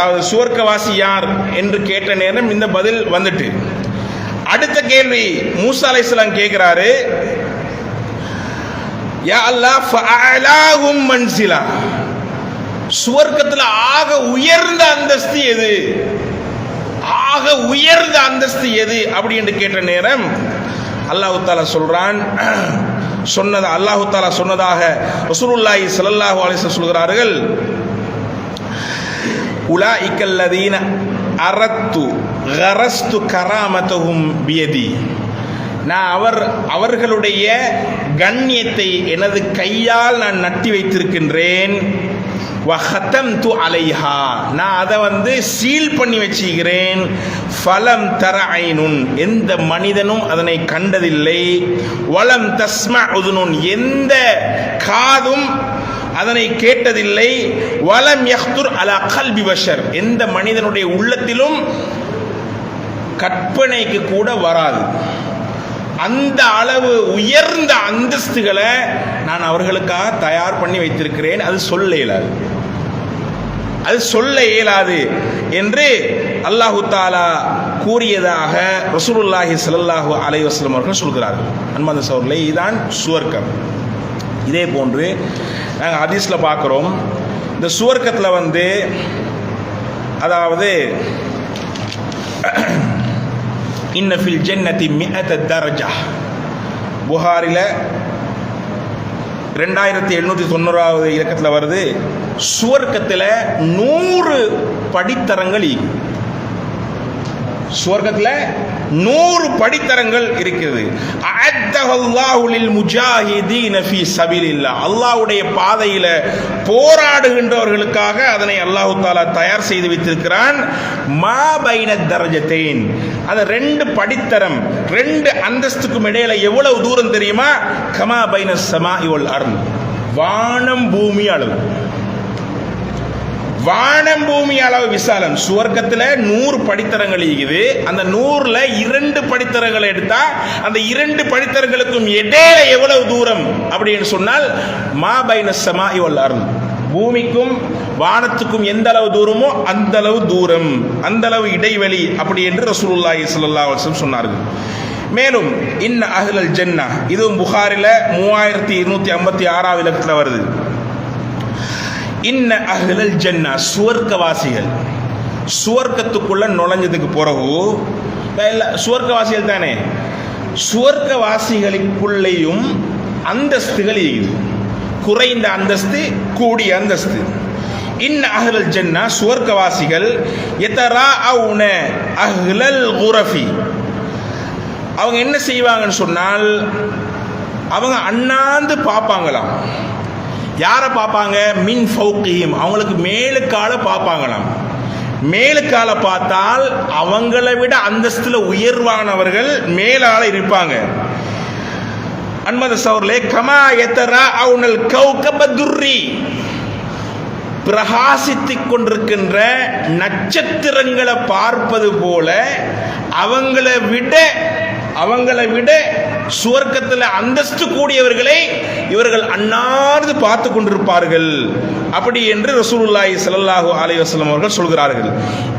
அதாவது சுவர்க்கவாசி யார் என்று கேட்ட நேரம் இந்த பதில் வந்துட்டு. அடுத்த கேள்வி மூசா அலைஹிஸ்ஸலாம் கேட்கிறாரு யா அல்லாஹ் ஃபஅலாஹும் மன்சிலா. சுவர்க்கத்தில் ஆக உயர்ந்த அந்தஸ்து எது? ஆக உயர்ந்த அந்தஸ்து எது? அப்படி என்று கேட்ட நேரம் அல்லாஹு தாலா சொல்றான். சொன்னதா அல்லாஹு தாலா சொன்னதாக ரசூலுல்லாஹி ஸல்லல்லாஹு அலைஹி சொல்கிறார்கள் சொல்கிறார்கள் உலாஇக்கல்லதீன அறத்து கரஸ்து கராமத்தகும் பியதி நான் அவர் அவர்களுடைய கண்ணியத்தை எனது கையால் நான் நட்டி வைத்திருக்கின்றேன் வஹத்தம் து அலைஹா நான் அதை வந்து சீல் பண்ணி வச்சுக்கிறேன் ஃபலம் தர ஐனுன் எந்த மனிதனும் அதனை கண்டதில்லை வலம் தஸ்ம உதுனுன் எந்த காதும் அதனை கேட்டதில்லை. வலம் யஹ்துர் அலா கல்பி பஷர். எந்த மனிதனுடைய உள்ளத்திலும் கற்பனைக்கு கூட வராது. அந்த அளவு உயர்ந்த அந்தஸ்துகளை நான் அவர்களுக்காக தயார் பண்ணி வைத்திருக்கிறேன். அது சொல்ல இயலாது. அது சொல்ல இயலாது என்று அல்லாஹு தாலா கூறியதாக ரசூலுல்லாஹி சல்லாஹூ அலைவாஸ்லம் அவர்கள் சொல்கிறார்கள். அன்பந்த சோர்லே இதுதான் சுவர்க்கம். இதே போன்று நாங்கள் ஹதீஸில் பார்க்குறோம் இந்த சுவர்க்கத்தில் வந்து அதாவது இன்ன ஃபில் மிஹத தர்ஜா தரஜா. புகாரில் ரெண்டாயிரத்தி எழுநூற்றி தொண்ணூறாவது இலக்கத்தில் வருது சுவர்க்கத்தில் நூறு படித்தரங்கள் இருக்கு சுவர்க்கத்தில் நூறு படித்தரங்கள் இருக்கிறது அத்தஹல்லாஹுலில் முஜாஹிதீன ஃபீ சபீலில்லா அல்லாஹ்வுடைய பாதையில போராடுகின்றவர்களுக்காக அதனை அல்லாஹு தாலா தயார் செய்து வைத்திருக்கிறான். மா பைன தரஜத்தேன். அது ரெண்டு படித்தரம் ரெண்டு அந்தஸ்துக்கும் இடையில எவ்வளவு தூரம் தெரியுமா? கமா பைன சமா இவள் அருண் வானம் பூமி அளவு வானம் பூமி அளவு விசாலம். சுவர்க்கத்தில் நூறு படித்தரங்கள் இருக்குது. அந்த நூறுல இரண்டு படித்தரங்களை எடுத்தா அந்த இரண்டு படித்தரங்களுக்கும் இடையில எவ்வளவு தூரம் அப்படின்னு சொன்னால் மா பைன இவள் பூமிக்கும் வானத்துக்கும் எந்த அளவு தூரமோ அந்த அளவு தூரம் அந்த அளவு இடைவெளி அப்படி என்று ரசூலுல்லாஹி ஸல்லல்லாஹு சொன்னார்கள். மேலும் இன்ன அஹ்லல் ஜென்னா இதுவும் புகாரில் மூவாயிரத்தி இருநூத்தி ஐம்பத்தி ஆறாவது இலக்கத்தில் வருது. இன்ன அஹ்லல் ஜன்னா சுவர்க்கவாசிகள். சுவர்க்கத்துக்குள்ள நுழைஞ்சதுக்கு பிறகு இல்லை சுவர்க்கவாசிகள் தானே? சுவர்க்கவாசிகளுக்குள்ளேயும் அந்தஸ்துகள் இருக்குது. குறைந்த அந்தஸ்து கூடிய அந்தஸ்து. இன்ன அஹ்லல் ஜன்னா சுவர்க்கவாசிகள் எத்தரா அவுன அஹ்லல் குரஃபி. அவங்க என்ன செய்வாங்கன்னு சொன்னால் அவங்க அண்ணாந்து பார்ப்பாங்களாம். யாரை பார்ப்பாங்க? மின் ஃபௌக்கியம் அவங்களுக்கு மேலுக்கால பார்ப்பாங்களாம். மேலுக்கால பார்த்தால் அவங்கள விட அந்தஸ்தில் உயர்வானவர்கள் மேலால இருப்பாங்க. அன்மத சௌர்லே கமா எத்தரா அவனல் கௌகபதுர்ரி பிரகாசித்துக் கொண்டிருக்கின்ற நட்சத்திரங்களை பார்ப்பது போல அவங்கள விட அவங்களை விட சுவர்க்கத்தில் அந்தஸ்து கூடியவர்களை இவர்கள் அன்னார்ந்து பார்த்து கொண்டிருப்பார்கள். அப்படி என்று ரசூலுல்லாஹி ஸல்லல்லாஹு அலைஹி வஸல்லம் அவர்கள் சொல்கிறார்கள்.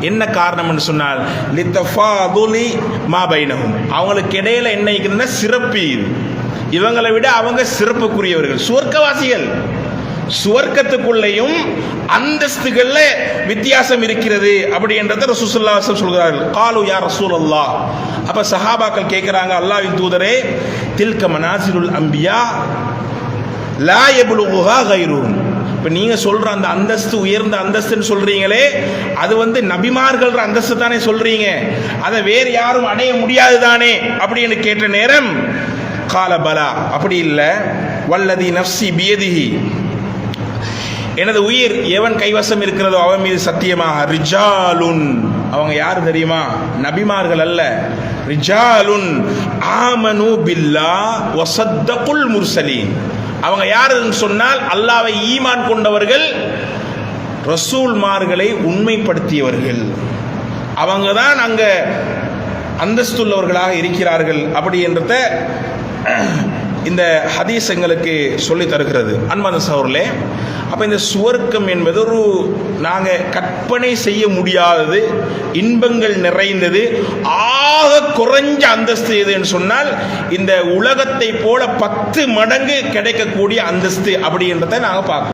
என்ன காரணம் என்று சொன்னால் லித்தஃபாதுலி மா பைனகும் அவங்களுக்கு இடையில என்ன இருக்குதுன்னா சிறப்பு இது. இவங்களை விட அவங்க சிறப்புக்குரியவர்கள். சுவர்க்கவாசிகள். சுவர்க்கத்துக்குள்ளேயும் அந்தஸ்துகள்ல வித்தியாசம் இருக்கிறது. அப்படி என்றதை ரசூலுல்லாஹி சொல்கிறார்கள். காலு யார் ரசூல் அல்லா அப்ப சஹாபாக்கள் கேட்கிறாங்க அல்லாவின் தூதரே தில்க மனாசிருல் அம்பியா லா யப்லுகுஹா கைருஹும் இப்போ நீங்கள் சொல்கிற அந்த அந்தஸ்து உயர்ந்த அந்தஸ்துன்னு சொல்கிறீங்களே அது வந்து நபிமார்கள் அந்தஸ்து தானே சொல்கிறீங்க அதை வேறு யாரும் அடைய முடியாது தானே அப்படின்னு கேட்ட நேரம் கால பலா. அப்படி இல்லை. வல்லதி நஃப்சி பியதிஹி. எனது உயிர் எவன் கைவசம் இருக்கிறதோ அவன் மீது சத்தியமாக. ரிஜாலுன். அவங்க யார் தெரியுமா? நபிமார்கள் அல்ல. ரிஜாலுன் ஆமனு பில்லா வசத்தகுல் முர்சலீன். அவங்க யாருன்னு சொன்னால் அல்லாவை ஈமான் கொண்டவர்கள் ரசூல்மார்களை உண்மைப்படுத்தியவர்கள். அவங்க தான் அங்கே அந்தஸ்துள்ளவர்களாக இருக்கிறார்கள். அப்படி என்றத இந்த ஹதீஸ் எங்களுக்கு சொல்லி தருகிறது. அன்பான சகோதரர்களே அப்போ இந்த சுவர்க்கம் என்பது ஒரு நாங்கள் கற்பனை செய்ய முடியாதது இன்பங்கள் நிறைந்தது ஆக குறைஞ்ச அந்தஸ்து எதுன்னு சொன்னால் இந்த உலகத்தை போல பத்து மடங்கு கிடைக்கக்கூடிய அந்தஸ்து அப்படின்றத நாங்கள் பார்க்கணும்